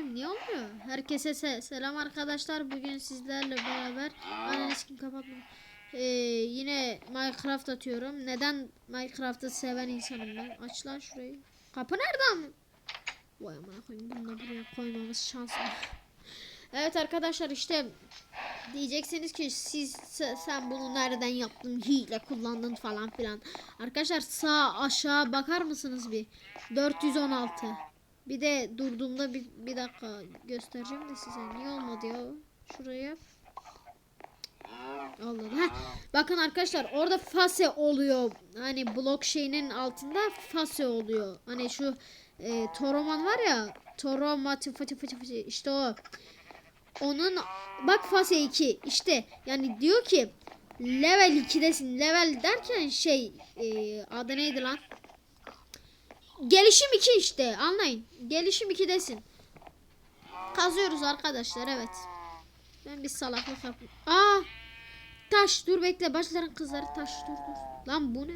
koyayım niye olmuyor? Herkese se- selam arkadaşlar. Bugün sizlerle beraber analiz kim kapatmadı. Ee, yine Minecraft atıyorum. Neden Minecraft'ı seven insanım ben? Aç lan şurayı. Kapı nereden? Vay amına koyayım. Bunu da buraya koymamız şanslı. Evet arkadaşlar işte diyeceksiniz ki siz se- sen bunu nereden yaptın hile kullandın falan filan. Arkadaşlar sağ aşağı bakar mısınız bir? 416. Bir de durduğumda bir, bir dakika göstereceğim de size. Niye olmadı ya? Şuraya. Allah Heh. Bakın arkadaşlar orada fase oluyor. Hani blok şeyinin altında fase oluyor. Hani şu e, Toroman var ya. Toroma tıfı tıfı tıfı işte o. Onun bak fase 2 işte yani diyor ki level 2'desin. Level derken şey e, adı neydi lan? Gelişim 2 işte anlayın. Gelişim 2'desin. Kazıyoruz arkadaşlar evet. Ben bir salaklık yaptım. Aa! Taş dur bekle başların kızları taş dur dur. Lan bu ne?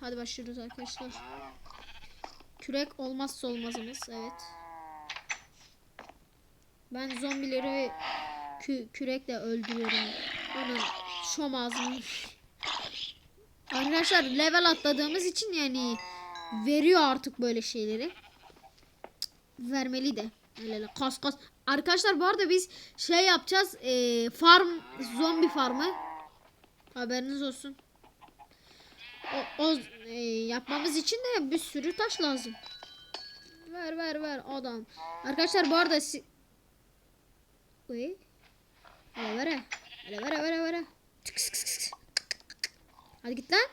Hadi başlıyoruz arkadaşlar. Kürek olmazsa olmazımız evet. Ben zombileri kü kürekle öldürüyorum. Onun şom ağzını. Arkadaşlar level atladığımız için yani veriyor artık böyle şeyleri. Vermeli de. Öyle kas kas. Arkadaşlar bu arada biz şey yapacağız. eee, farm zombi farmı. Haberiniz olsun. O, o eee, yapmamız için de bir sürü taş lazım. Ver ver ver adam. Arkadaşlar bu arada si Uy. Hele vere. Vere vere. Hadi git lan.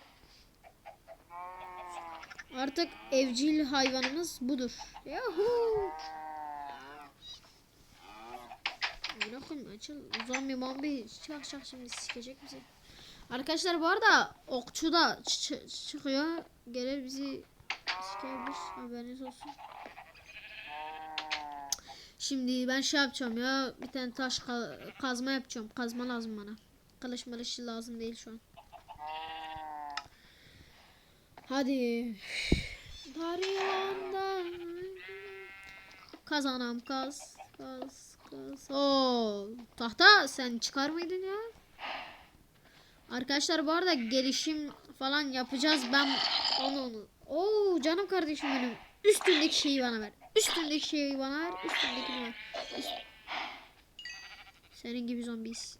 Artık evcil hayvanımız budur. Yahoo. Bırakın açıl. Zombi mombi şak şak şimdi sikecek bizi. Arkadaşlar bu arada okçu da çıkıyor. Gelir bizi sikebilir. Haberiniz olsun. Şimdi ben şey yapacağım ya. Bir tane taş ka- kazma yapacağım. Kazma lazım bana. Kılıç malış lazım değil şu an. Hadi. Daryan'da Kazanam kaz. Kaz kaz. Oo, tahta sen çıkar mıydın ya? Arkadaşlar bu arada gelişim falan yapacağız. Ben onu onu. Oo canım kardeşim benim. Üstündeki şeyi bana ver. Üstündeki şeyi bana ver. Üstündekini ver. Üst... Senin gibi zombiyiz.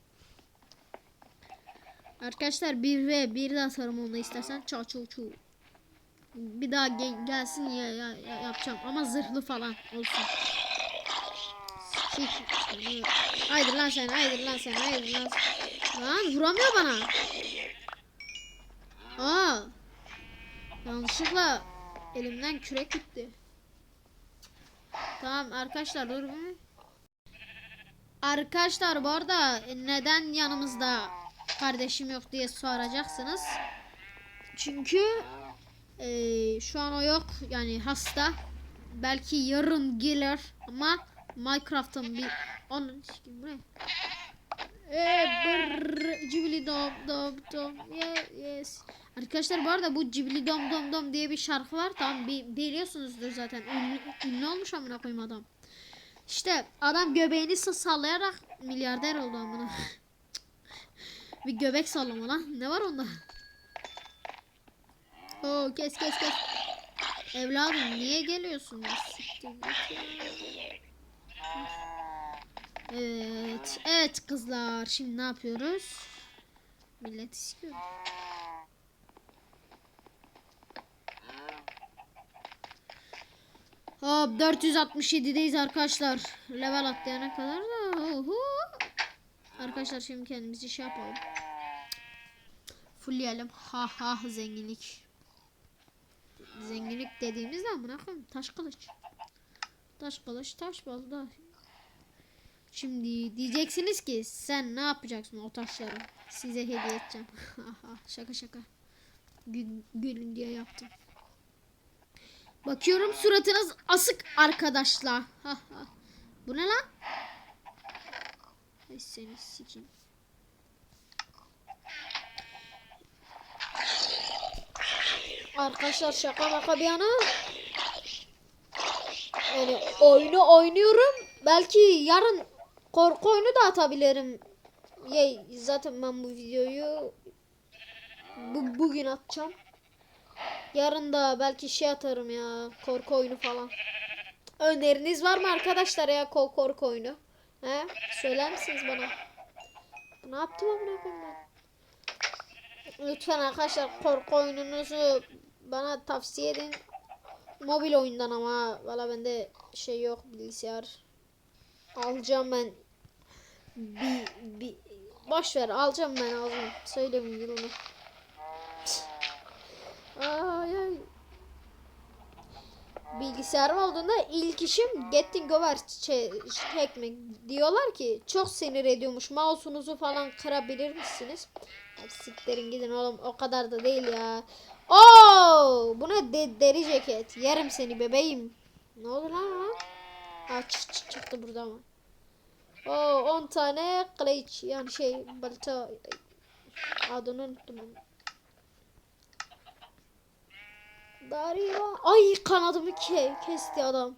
Arkadaşlar bir ve bir daha sarım onu istersen çal çal çal. Bir daha gel- gelsin ya, ya, ya- yapacağım ama zırhlı falan olsun. Haydi lan sen, haydi lan sen, haydi lan sen. Lan vuramıyor bana. Aa. Yanlışlıkla elimden kürek gitti. Tamam arkadaşlar dur. Arkadaşlar bu arada neden yanımızda kardeşim yok diye soracaksınız. Çünkü eee, şu an o yok yani hasta. Belki yarın gelir ama Minecraft'ın bir onun bu ne? Cibili dom dom dom yeah, yes. Arkadaşlar bu arada bu cibili dom dom dom diye bir şarkı var. Bi- biliyorsunuzdur zaten. Ünlü, ünlü olmuş amına koyayım adam. İşte adam göbeğini sa- sallayarak milyarder oldu amına. bir göbek sallama lan. Ne var onda? Oo kes kes kes. Evladım niye geliyorsun? Evet. Evet kızlar. Şimdi ne yapıyoruz? Millet istiyor. Hop 467'deyiz arkadaşlar. Level atlayana kadar da. Oho. Arkadaşlar şimdi kendimizi şey yapalım. Fullleyelim. Ha ha zenginlik. Zenginlik dediğimiz de amına koyayım. Taş kılıç. Taş kılıç, taş balda. Şimdi diyeceksiniz ki sen ne yapacaksın o taşları? Size hediye edeceğim. Şaka şaka. Gül, gülün diye yaptım. Bakıyorum suratınız asık arkadaşlar. Bu ne lan? Seni sikeyim. Arkadaşlar şaka maka bir yana. Yani oyunu oynuyorum. Belki yarın korku oyunu da atabilirim. Ya, zaten ben bu videoyu bu, bugün atacağım. Yarın da belki şey atarım ya. Korku oyunu falan. Öneriniz var mı arkadaşlar ya ko- korku oyunu? He? Söyler misiniz bana? Ne yaptım amına koyayım ben? Lütfen arkadaşlar korku oyununuzu bana tavsiye edin. Mobil oyundan ama valla bende şey yok bilgisayar. Alacağım ben. Bir, bir, boş ver alacağım ben alacağım. Söylemeyin yılını. Ay ay. Bilgisayarım olduğunda ilk işim Getting Over çe- çekmek. Diyorlar ki çok sinir ediyormuş. Mouse'unuzu falan kırabilir misiniz? Ya siktirin gidin oğlum o kadar da değil ya. Oo, bu ne de- deri ceket. Yerim seni bebeğim. Ne oldu lan lan? Ha çık, çık, çıktı burada ama. Oo 10 tane kılıç yani şey balta adını unuttum. Darira. Ay kanadımı ke kesti adam.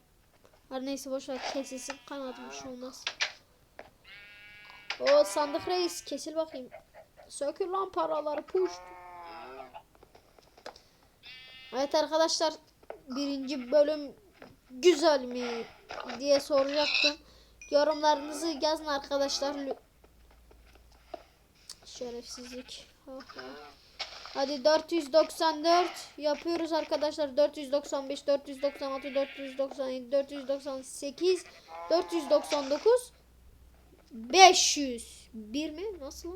Her neyse boş ver kesilsin kanadım bir şey olmaz. O sandık reis kesil bakayım. Sökül lan paraları puş. Evet arkadaşlar birinci bölüm güzel mi diye soracaktım. Yorumlarınızı yazın arkadaşlar. Şerefsizlik. Ha, ha. Hadi 494 yapıyoruz arkadaşlar. 495, 496, 497, 498, 499, 500. Bir mi? Nasıl?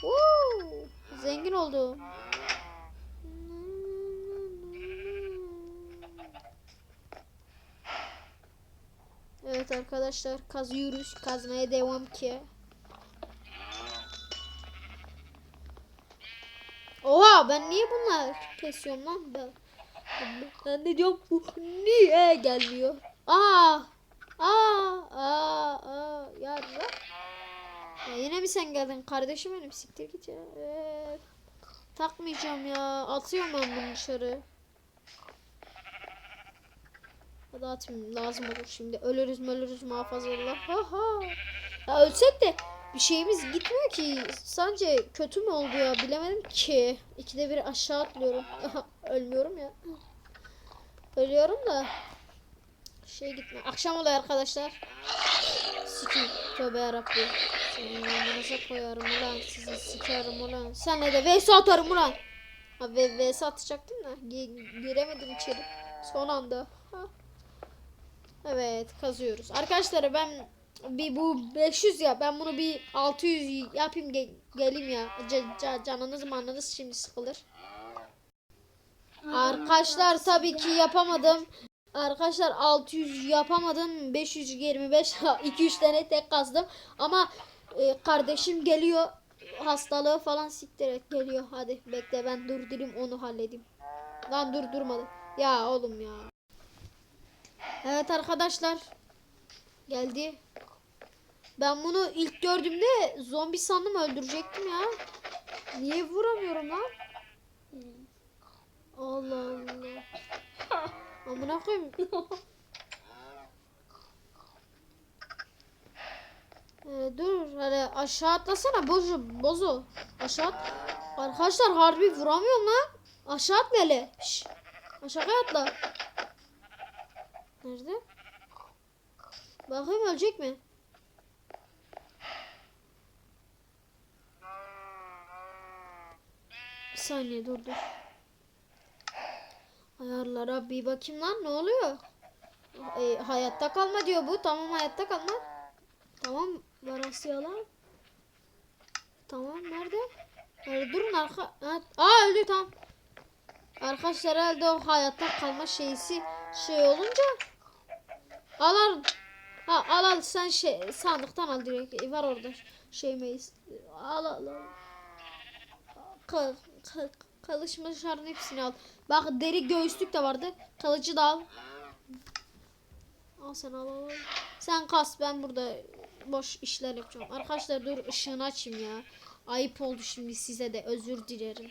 Woo! Zengin oldu. Evet arkadaşlar kazıyoruz. Kazmaya devam ki. Oha ben niye bunlar kesiyorum lan ben? Ben ne diyorum bu niye gelmiyor? Aa! Aa! Aa! Aa! Ya, ya. Yine mi sen geldin kardeşim benim siktir git ya. Ee, takmayacağım ya. Atıyorum ben bunu dışarı. Hadi atmayayım lazım olur şimdi. Ölürüz mü ölürüz muhafazallah. Ha ha. Ya ölsek de bir şeyimiz gitmiyor ki. Sence kötü mü oldu ya bilemedim ki. İkide bir aşağı atlıyorum. Ölmüyorum ya. Ölüyorum da. Şey gitmiyor. Akşam oluyor arkadaşlar. Sikim. Tövbe yarabbim. Senin yanınıza koyarım ulan. Sizi sikerim ulan. Sen ne de vs atarım ulan. Ha ve vs atacaktım da. Gi- giremedim içeri. Son anda. Ha. Evet kazıyoruz. Arkadaşlar ben bir bu 500 ya ben bunu bir 600 yapayım ge- geleyim ya. Ca- canınız manınız şimdi sıkılır. Arkadaşlar tabii ki yapamadım. Arkadaşlar 600 yapamadım. 525 2-3 tane tek kazdım. Ama e, kardeşim geliyor. Hastalığı falan siktir et geliyor. Hadi bekle ben durdurayım onu halledeyim. Lan dur durmadı. Ya oğlum ya. Evet arkadaşlar. Geldi. Ben bunu ilk gördüğümde zombi sandım öldürecektim ya. Niye vuramıyorum lan? Allah Allah. Amına koyayım. Ee, dur hele aşağı atlasana bozu bozu. Aşağı at. Arkadaşlar harbi vuramıyorum lan. Aşağı at hele. Şş. Aşağıya atla. Nerede? Bakayım ölecek mi? Saniye dur dur. Ayarlara bir bakayım lan ne oluyor? E, hayatta kalma diyor bu. Tamam hayatta kalma. Tamam varasya lan. Tamam nerede? Nerede durun arka. Ha, aa öldü tamam. Arkadaşlar herhalde o hayatta kalma şeysi şey olunca al al. Ha, al al sen şey sandıktan al direkt. Var orada şey meyiz. Al al al. Kı, kı, kılıçmışların hepsini al. Bak deri göğüslük de vardı. Kılıcı da al. Al sen al al. Sen kas ben burada boş işler yapacağım. Arkadaşlar dur ışığını açayım ya. Ayıp oldu şimdi size de özür dilerim.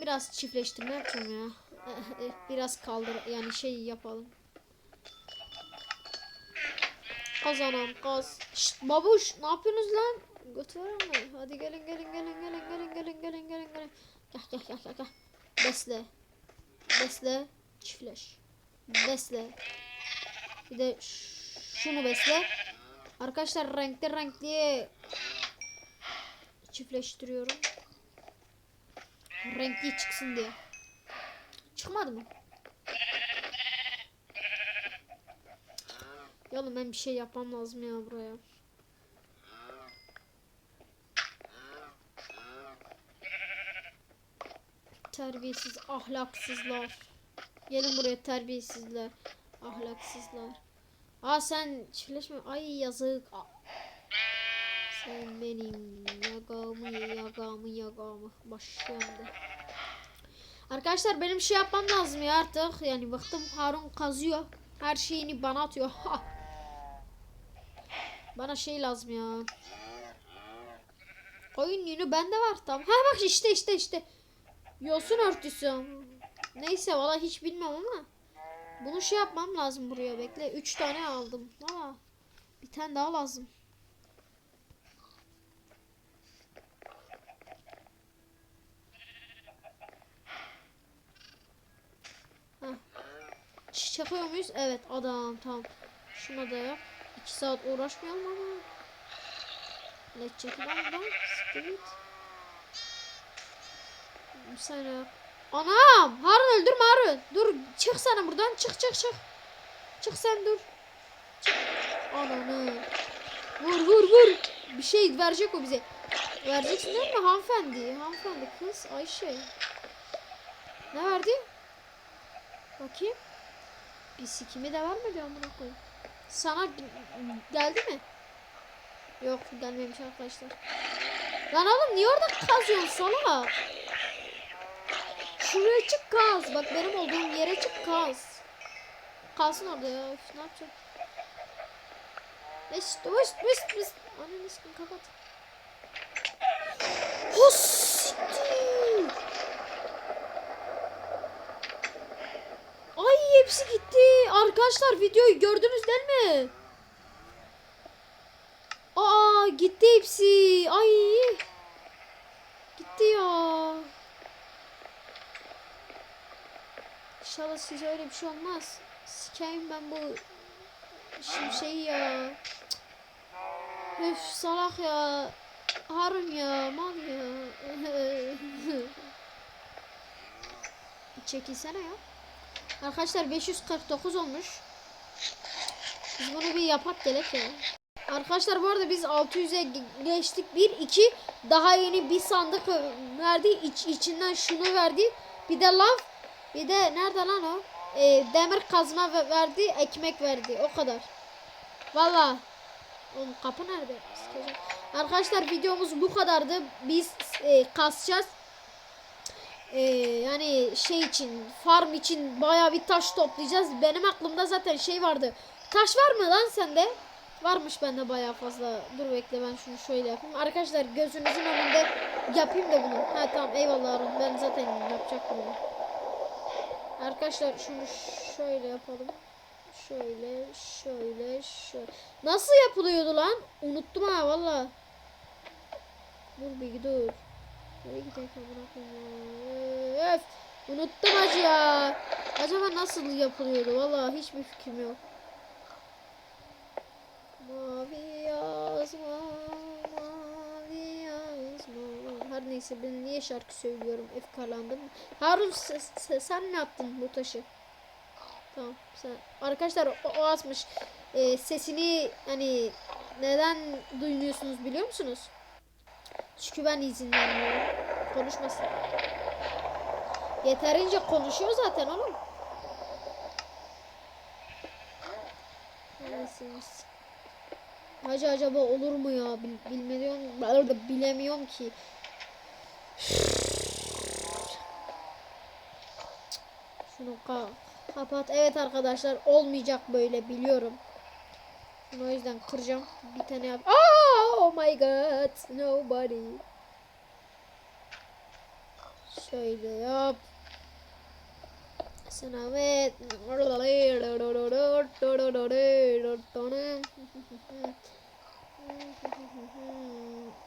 Biraz çiftleştirme yapacağım ya. Biraz kaldır yani şey yapalım. Kazanam kaz. Şşt babuş ne yapıyorsunuz lan? Götür mı? Hadi gelin gelin gelin gelin gelin gelin gelin gelin gelin. Gel gel gel gel gel. Besle. Besle. Çiftleş. Besle. Bir de şunu besle. Arkadaşlar renkli renkli çiftleştiriyorum. Renkli çıksın diye. Çıkmadı mı? Ya oğlum ben bir şey yapmam lazım ya buraya. Terbiyesiz ahlaksızlar. Gelin buraya terbiyesizler. Ahlaksızlar. Aa sen çiftleşme. Ay yazık. Sen benim yagamı yagamı yagamı başlandı. Arkadaşlar benim şey yapmam lazım ya artık. Yani bıktım Harun kazıyor. Her şeyini bana atıyor. Bana şey lazım ya. Oyun yünü bende var tamam. Ha bak işte işte işte. Yosun örtüsü. Neyse valla hiç bilmem ama. Bunu şey yapmam lazım buraya bekle. 3 tane aldım. Valla. Bir tane daha lazım. Heh. Çakıyor muyuz? Evet adam tamam. Şuna da yap. 2 saat uğraşmayalım ama. Let's check it out git. Saniye. Anam! Harun öldürme Harun. Dur çık sana buradan. Çık çık çık. Çık sen dur. Çık. Ananı. Vur vur vur. Bir şey verecek o bize. Vereceksin değil mi hanımefendi? Hanımefendi kız Ayşe. Ne verdi? Bakayım. Bir sikimi de vermedi amına koyayım. Sana geldi mi? Yok gelmemiş arkadaşlar. Lan oğlum niye orada kazıyorsun salak? Şuraya çık kaz. Bak benim olduğum yere çık kaz. Kalsın orada ya. Üf, ne yapacağım? İşte hoş hoş hoş. Ananı sıkın kapat. Hos siktir. Ay hepsi gitti. Arkadaşlar videoyu gördünüz değil mi? Aa gitti hepsi. Ay. Gitti ya. İnşallah size öyle bir şey olmaz. Sikeyim ben bu şimşeği ya. Üf salak ya. Harun ya mal ya. Çekilsene ya. Arkadaşlar 549 olmuş. Biz bunu bir yapak gerek ya. Arkadaşlar bu arada biz 600'e ge- geçtik. 1 2 daha yeni bir sandık verdi. İç, içinden şunu verdi. Bir de lav. Bir de nerede lan o? Ee, demir kazma ve- verdi, ekmek verdi. O kadar. Valla. Oğlum kapı nerede? Sikeceğim. Arkadaşlar videomuz bu kadardı. Biz e, kasacağız. Ee, yani şey için farm için baya bir taş toplayacağız. Benim aklımda zaten şey vardı. Taş var mı lan sende? Varmış bende baya fazla. Dur bekle ben şunu şöyle yapayım. Arkadaşlar gözünüzün önünde yapayım da bunu. Ha tamam eyvallah Harun. Ben zaten yapacaktım bunu. Arkadaşlar şunu şöyle yapalım. Şöyle şöyle şöyle. Nasıl yapılıyordu lan? Unuttum ha valla. Dur bir dur. Nereye gidelim amına? Öf! Unuttum acı ya. Acaba nasıl yapılıyordu? Vallahi hiçbir fikrim yok. Neyse ben niye şarkı söylüyorum? Efkarlandım. Harun se- se- sen mi attın bu taşı? Tamam sen. Arkadaşlar o, o atmış. Ee, sesini hani neden duymuyorsunuz biliyor musunuz? Çünkü ben izin vermiyorum. Konuşmasın. Yeterince konuşuyor zaten oğlum. Neresiniz? Hacı acaba olur mu ya? Bil, bilmiyorum. Bilemiyorum ki. Şunu ka kapat. Evet arkadaşlar olmayacak böyle biliyorum. Şunu o yüzden kıracağım. Bir tane yap. Oh my god. Nobody. Şöyle yap. Senamet.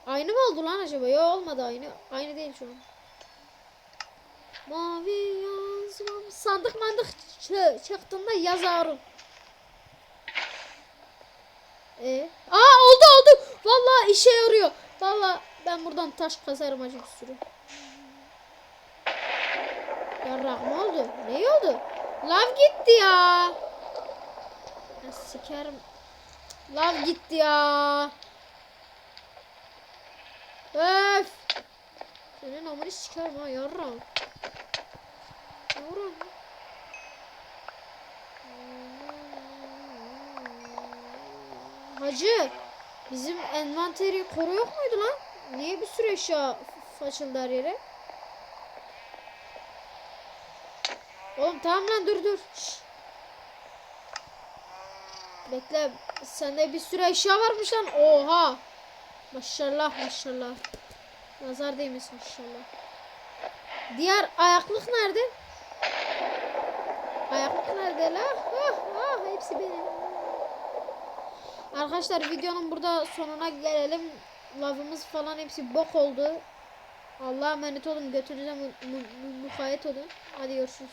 Aynı mı oldu lan acaba? Yok olmadı aynı. Aynı değil şu an. Mavi yazmam. Sandık mandık çı- çıktığında yazarım. E? Aa oldu oldu. Vallahi işe yarıyor. Vallahi ben buradan taş kasarım acı bir sürü. Yarrak mı oldu? Ne oldu? Lav gitti ya. Ya sikerim. Lav gitti ya. Öf. Senin amını sikerim ha yarram. Yarram. Hacı. Bizim envanteri koru yok muydu lan? Niye bir sürü eşya açıldı her yere? Oğlum tamam lan dur dur. Şşş. Bekle. Sende bir sürü eşya varmış lan. Oha. Maşallah maşallah. Nazar değmesin maşallah. Diğer ayaklık nerede? Ayaklık nerede la? Ah, ah, hepsi benim. Arkadaşlar videonun burada sonuna gelelim. Lavımız falan hepsi bok oldu. Allah'a emanet olun. Götünüze mu- mu- olun. Hadi görüşürüz.